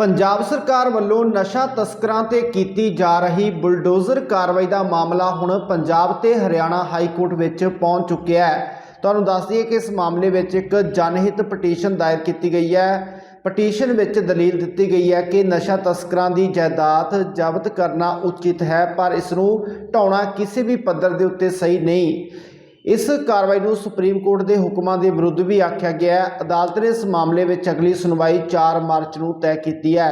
ਪੰਜਾਬ ਸਰਕਾਰ ਵੱਲੋਂ ਨਸ਼ਾ ਤਸਕਰਾਂ ਤੇ ਕੀਤੀ ਜਾ ਰਹੀ ਬੁਲਡੋਜ਼ਰ ਕਾਰਵਾਈ ਦਾ ਮਾਮਲਾ ਹੁਣ ਪੰਜਾਬ ਤੇ ਹਰਿਆਣਾ ਹਾਈ ਕੋਰਟ ਵਿੱਚ ਪਹੁੰਚ ਚੁੱਕਿਆ ਹੈ। ਤੁਹਾਨੂੰ ਦੱਸ ਦਈਏ ਕਿ ਇਸ ਮਾਮਲੇ ਵਿੱਚ ਇੱਕ ਜਨਹਿਤ ਪਟੀਸ਼ਨ ਦਾਇਰ ਕੀਤੀ ਗਈ ਹੈ। ਪਟੀਸ਼ਨ ਵਿੱਚ ਦਲੀਲ ਦਿੱਤੀ ਗਈ ਹੈ ਕਿ ਨਸ਼ਾ ਤਸਕਰਾਂ ਦੀ ਜਾਇਦਾਦ ਜ਼ਬਤ ਕਰਨਾ ਉਚਿਤ ਹੈ, ਪਰ ਇਸ ਨੂੰ ਢਾਉਣਾ ਕਿਸੇ ਵੀ ਪੱਧਰ ਦੇ ਉੱਤੇ ਸਹੀ ਨਹੀਂ। ਇਸ ਕਾਰਵਾਈ ਨੂੰ ਸੁਪਰੀਮ ਕੋਰਟ ਦੇ ਹੁਕਮਾਂ ਦੇ ਵਿਰੁੱਧ ਵੀ ਆਖਿਆ ਗਿਆ ਹੈ। ਅਦਾਲਤ ਨੇ ਇਸ ਮਾਮਲੇ ਵਿੱਚ ਅਗਲੀ ਸੁਣਵਾਈ 4 ਮਾਰਚ ਨੂੰ ਤੈਅ ਕੀਤੀ ਹੈ।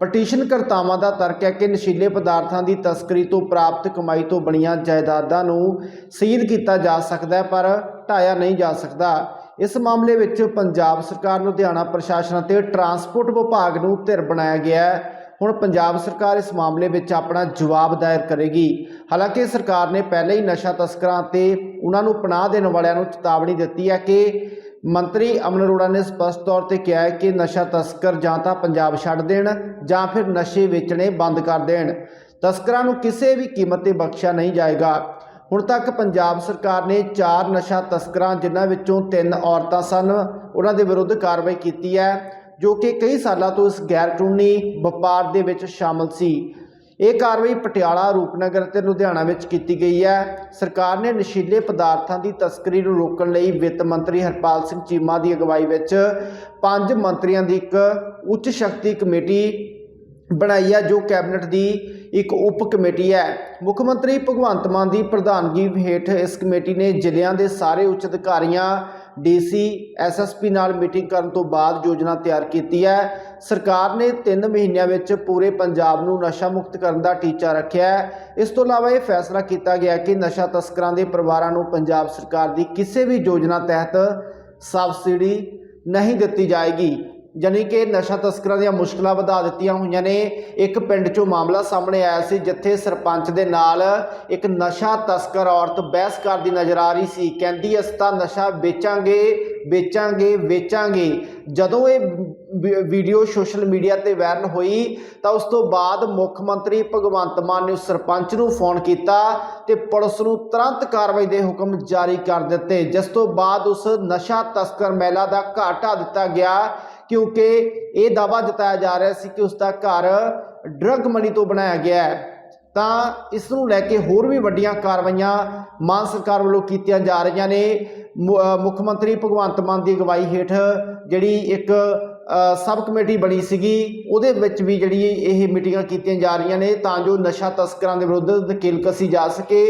ਪਟੀਸ਼ਨਕਰਤਾਵਾਂ ਦਾ ਤਰਕ ਹੈ ਕਿ ਨਸ਼ੀਲੇ ਪਦਾਰਥਾਂ ਦੀ ਤਸਕਰੀ ਤੋਂ ਪ੍ਰਾਪਤ ਕਮਾਈ ਤੋਂ ਬਣੀਆਂ ਜਾਇਦਾਦਾਂ ਨੂੰ ਸੀਲ ਕੀਤਾ ਜਾ ਸਕਦਾ ਹੈ, ਪਰ ਢਾਇਆ ਨਹੀਂ ਜਾ ਸਕਦਾ। ਇਸ ਮਾਮਲੇ ਵਿੱਚ ਪੰਜਾਬ ਸਰਕਾਰ, ਲੁਧਿਆਣਾ ਪ੍ਰਸ਼ਾਸਨ ਅਤੇ ਟਰਾਂਸਪੋਰਟ ਵਿਭਾਗ ਨੂੰ ਧਿਰ ਬਣਾਇਆ ਗਿਆ ਹੈ। ਹੁਣ ਪੰਜਾਬ ਸਰਕਾਰ ਇਸ ਮਾਮਲੇ ਵਿੱਚ ਆਪਣਾ ਜਵਾਬ ਦਾਇਰ ਕਰੇਗੀ। ਹਾਲਾਂਕਿ ਸਰਕਾਰ ਨੇ ਪਹਿਲਾਂ ਹੀ ਨਸ਼ਾ ਤਸਕਰਾਂ ਤੇ ਉਹਨਾਂ ਨੂੰ ਪਨਾਹ ਦੇਣ ਵਾਲਿਆਂ ਨੂੰ ਚੇਤਾਵਨੀ ਦਿੱਤੀ ਹੈ ਕਿ ਮੰਤਰੀ ਅਮਨ ਅਰੋੜਾ ਨੇ ਸਪਸ਼ਟ ਤੌਰ ਤੇ ਕਿਹਾ ਹੈ ਕਿ ਨਸ਼ਾ ਤਸਕਰ ਜਾਂ ਤਾਂ ਪੰਜਾਬ ਛੱਡ ਦੇਣ ਜਾਂ ਫਿਰ ਨਸ਼ੇ ਵੇਚਣੇ ਬੰਦ ਕਰ ਦੇਣ। ਤਸਕਰਾਂ ਨੂੰ ਕਿਸੇ ਵੀ ਕੀਮਤ ਤੇ ਬਖਸ਼ਿਆ ਨਹੀਂ ਜਾਏਗਾ। ਹੁਣ ਤੱਕ ਪੰਜਾਬ ਸਰਕਾਰ ਨੇ ਚਾਰ ਨਸ਼ਾ ਤਸਕਰਾਂ ਜਿਨ੍ਹਾਂ ਵਿੱਚੋਂ ਤਿੰਨ ਔਰਤਾਂ ਸਨ, ਉਹਨਾਂ ਦੇ ਵਿਰੁੱਧ ਕਾਰਵਾਈ ਕੀਤੀ ਹੈ। ਜੋ ਕਿ ਕਈ ਸਾਲਾਂ ਤੋਂ ਇਸ ਗੈਰ ਕਾਨੂੰਨੀ ਵਪਾਰ ਦੇ ਵਿੱਚ ਸ਼ਾਮਲ ਸੀ। ਇਹ ਕਾਰਵਾਈ ਪਟਿਆਲਾ, ਰੂਪਨਗਰ ਤੇ ਲੁਧਿਆਣਾ ਵਿੱਚ ਕੀਤੀ ਗਈ ਹੈ। ਸਰਕਾਰ ਨੇ ਨਸ਼ੀਲੇ ਪਦਾਰਥਾਂ ਦੀ ਤਸਕਰੀ ਨੂੰ ਰੋਕਣ ਲਈ ਵਿੱਤ ਮੰਤਰੀ ਹਰਪਾਲ ਸਿੰਘ ਚੀਮਾ ਦੀ ਅਗਵਾਈ ਵਿੱਚ ਪੰਜ ਮੰਤਰੀਆਂ ਦੀ ਇੱਕ ਉੱਚ ਸ਼ਕਤੀ ਕਮੇਟੀ ਬਣਾਈ ਹੈ, ਜੋ ਕੈਬਨਿਟ ਦੀ ਇੱਕ ਉਪ ਕਮੇਟੀ ਹੈ। ਮੁੱਖ ਮੰਤਰੀ ਭਗਵੰਤ ਮਾਨ ਦੀ ਪ੍ਰਧਾਨਗੀ ਹੇਠ ਇਸ ਕਮੇਟੀ ਨੇ ਜ਼ਿਲ੍ਹਿਆਂ ਦੇ ਸਾਰੇ ਉੱਚ ਅਧਿਕਾਰੀਆਂ ਡੀਸੀ ਐਸਐਸਪੀ ਨਾਲ ਮੀਟਿੰਗ ਕਰਨ ਤੋਂ ਬਾਅਦ ਯੋਜਨਾ ਤਿਆਰ ਕੀਤੀ ਹੈ। ਸਰਕਾਰ ਨੇ 3 ਮਹੀਨਿਆਂ ਵਿੱਚ ਪੂਰੇ ਪੰਜਾਬ ਨੂੰ ਨਸ਼ਾ ਮੁਕਤ ਕਰਨ ਦਾ ਟੀਚਾ ਰੱਖਿਆ ਹੈ। ਇਸ ਤੋਂ ਇਲਾਵਾ ਇਹ ਫੈਸਲਾ ਕੀਤਾ ਗਿਆ ਕਿ ਨਸ਼ਾ ਤਸਕਰਾਂ ਦੇ ਪਰਿਵਾਰਾਂ ਨੂੰ ਪੰਜਾਬ ਸਰਕਾਰ ਦੀ ਕਿਸੇ ਵੀ ਯੋਜਨਾ ਤਹਿਤ ਸਬਸਿਡੀ ਨਹੀਂ ਦਿੱਤੀ ਜਾਏਗੀ। ਜਾਣੀ ਕਿ ਨਸ਼ਾ ਤਸਕਰਾਂ ਦੀਆਂ ਮੁਸ਼ਕਲਾਂ ਵਧਾ ਦਿੱਤੀਆਂ ਹੋਈਆਂ ਨੇ। ਇੱਕ ਪਿੰਡ 'ਚੋਂ ਮਾਮਲਾ ਸਾਹਮਣੇ ਆਇਆ ਸੀ, ਜਿੱਥੇ ਸਰਪੰਚ ਦੇ ਨਾਲ ਇੱਕ ਨਸ਼ਾ ਤਸਕਰ ਔਰਤ ਬਹਿਸ ਕਰਦੀ ਨਜ਼ਰ ਆ ਰਹੀ ਸੀ। ਕਹਿੰਦੀ, ਅਸੀਂ ਤਾਂ ਨਸ਼ਾ ਵੇਚਾਂਗੇ ਵੇਚਾਂਗੇ ਵੇਚਾਂਗੇ। ਜਦੋਂ ਇਹ ਵੀਡੀਓ ਸੋਸ਼ਲ ਮੀਡੀਆ ਤੇ ਵਾਇਰਲ ਹੋਈ, ਤਾਂ ਉਸ ਤੋਂ ਬਾਅਦ ਮੁੱਖ ਮੰਤਰੀ ਭਗਵੰਤ ਮਾਨ ਨੇ ਉਸ ਸਰਪੰਚ ਨੂੰ ਫੋਨ ਕੀਤਾ ਤੇ ਪੁਲਿਸ ਨੂੰ ਤੁਰੰਤ ਕਾਰਵਾਈ ਦੇ ਹੁਕਮ ਜਾਰੀ ਕਰ ਦਿੱਤੇ, ਜਿਸ ਤੋਂ ਬਾਅਦ ਉਸ ਨਸ਼ਾ ਤਸਕਰ ਮਹਿਲਾ ਦਾ ਘਰ ਢਾਹ ਦਿੱਤਾ ਗਿਆ। ਕਿਉਂਕਿ ਇਹ ਦਾਵਾ ਜਤਾਇਆ ਜਾ ਰਿਹਾ ਸੀ ਕਿ ਉਸ ਦਾ ਘਰ ਡਰੱਗ ਮਨੀ ਤੋਂ ਬਣਾਇਆ ਗਿਆ ਹੈ। ਤਾਂ ਇਸ ਨੂੰ ਲੈ ਕੇ ਹੋਰ ਵੀ ਵੱਡੀਆਂ ਕਾਰਵਾਈਆਂ ਮਾਨ ਸਰਕਾਰ ਵੱਲੋਂ ਕੀਤੀਆਂ ਜਾ ਰਹੀਆਂ ਨੇ। ਮੁੱਖ ਮੰਤਰੀ ਭਗਵੰਤ ਮਾਨ ਦੀ ਅਗਵਾਈ ਹੇਠ ਜਿਹੜੀ ਇੱਕ ਸਬ ਕਮੇਟੀ ਬਣੀ ਸੀਗੀ, ਉਹਦੇ ਵਿੱਚ ਵੀ ਜਿਹੜੀ ਇਹ ਮੀਟਿੰਗਾਂ ਕੀਤੀਆਂ ਜਾ ਰਹੀਆਂ ਨੇ ਤਾਂ ਜੋ ਨਸ਼ਾ ਤਸਕਰਾਂ ਦੇ ਵਿਰੁੱਧ ਨਕੇਲ ਕਸੀ ਜਾ ਸਕੇ।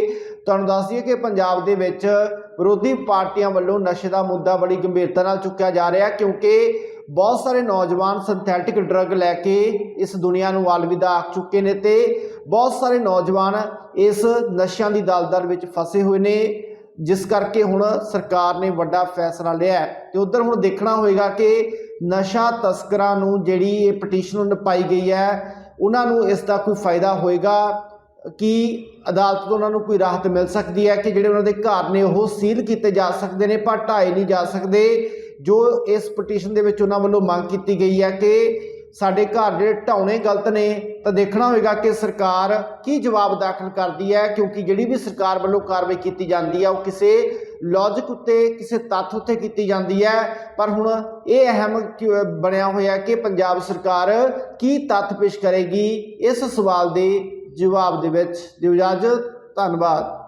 ਤੁਹਾਨੂੰ ਦੱਸ ਦਈਏ ਕਿ ਪੰਜਾਬ ਦੇ ਵਿੱਚ ਵਿਰੋਧੀ ਪਾਰਟੀਆਂ ਵੱਲੋਂ ਨਸ਼ੇ ਦਾ ਮੁੱਦਾ ਬੜੀ ਗੰਭੀਰਤਾ ਨਾਲ ਚੁੱਕਿਆ ਜਾ ਰਿਹਾ ਕਿਉਂਕਿ ਬਹੁਤ ਸਾਰੇ ਨੌਜਵਾਨ ਸਿੰਥੈਟਿਕ ਡਰੱਗ ਲੈ ਕੇ ਇਸ ਦੁਨੀਆ ਨੂੰ ਅਲਵਿਦਾ ਆਖ ਚੁੱਕੇ ਨੇ ਤੇ ਬਹੁਤ ਸਾਰੇ ਨੌਜਵਾਨ ਇਸ ਨਸ਼ਿਆਂ ਦੀ ਦਲਦਲ ਵਿੱਚ ਫਸੇ ਹੋਏ ਨੇ, ਜਿਸ ਕਰਕੇ ਹੁਣ ਸਰਕਾਰ ਨੇ ਵੱਡਾ ਫੈਸਲਾ ਲਿਆ ਹੈ। ਤੇ ਉਧਰ ਹੁਣ ਦੇਖਣਾ ਹੋਏਗਾ ਕਿ ਨਸ਼ਾ ਤਸਕਰਾਂ ਨੂੰ ਜਿਹੜੀ ਇਹ ਪਟੀਸ਼ਨ ਪਾਈ ਗਈ ਹੈ, ਉਹਨਾਂ ਨੂੰ ਇਸ ਦਾ ਕੋਈ ਫਾਇਦਾ ਹੋਏਗਾ? ਕਿ ਅਦਾਲਤ ਤੋਂ ਉਹਨਾਂ ਨੂੰ ਕੋਈ ਰਾਹਤ ਮਿਲ ਸਕਦੀ ਹੈ ਕਿ ਜਿਹੜੇ ਉਹਨਾਂ ਦੇ ਘਰ ਨੇ ਉਹ ਸੀਲ ਕੀਤੇ ਜਾ ਸਕਦੇ ਨੇ ਪਰ ਢਾਏ ਨਹੀਂ ਜਾ ਸਕਦੇ? ਜੋ ਇਸ ਪਟੀਸ਼ਨ ਦੇ ਵਿੱਚ ਉਹਨਾਂ ਵੱਲੋਂ ਮੰਗ ਕੀਤੀ ਗਈ ਹੈ ਕਿ ਸਾਡੇ ਘਰ ਜਿਹੜੇ ਢਾਉਣੇ ਗਲਤ ਨੇ, ਤਾਂ ਦੇਖਣਾ ਹੋਵੇਗਾ ਕਿ ਸਰਕਾਰ ਕੀ ਜਵਾਬ ਦਾਖਲ ਕਰਦੀ ਹੈ, ਕਿਉਂਕਿ ਜਿਹੜੀ ਵੀ ਸਰਕਾਰ ਵੱਲੋਂ ਕਾਰਵਾਈ ਕੀਤੀ ਜਾਂਦੀ ਹੈ, ਉਹ ਕਿਸੇ ਲੌਜਿਕ ਉੱਤੇ, ਕਿਸੇ ਤੱਥ ਉੱਤੇ ਕੀਤੀ ਜਾਂਦੀ ਹੈ। ਪਰ ਹੁਣ ਇਹ ਅਹਿਮ ਕਿ- ਬਣਿਆ ਹੋਇਆ ਕਿ ਪੰਜਾਬ ਸਰਕਾਰ ਕੀ ਤੱਥ ਪੇਸ਼ ਕਰੇਗੀ, ਇਸ ਸਵਾਲ ਦੇ ਜਵਾਬ ਦੇ ਵਿੱਚ। ਦਿਵਜਾਜ ਧੰਨਵਾਦ।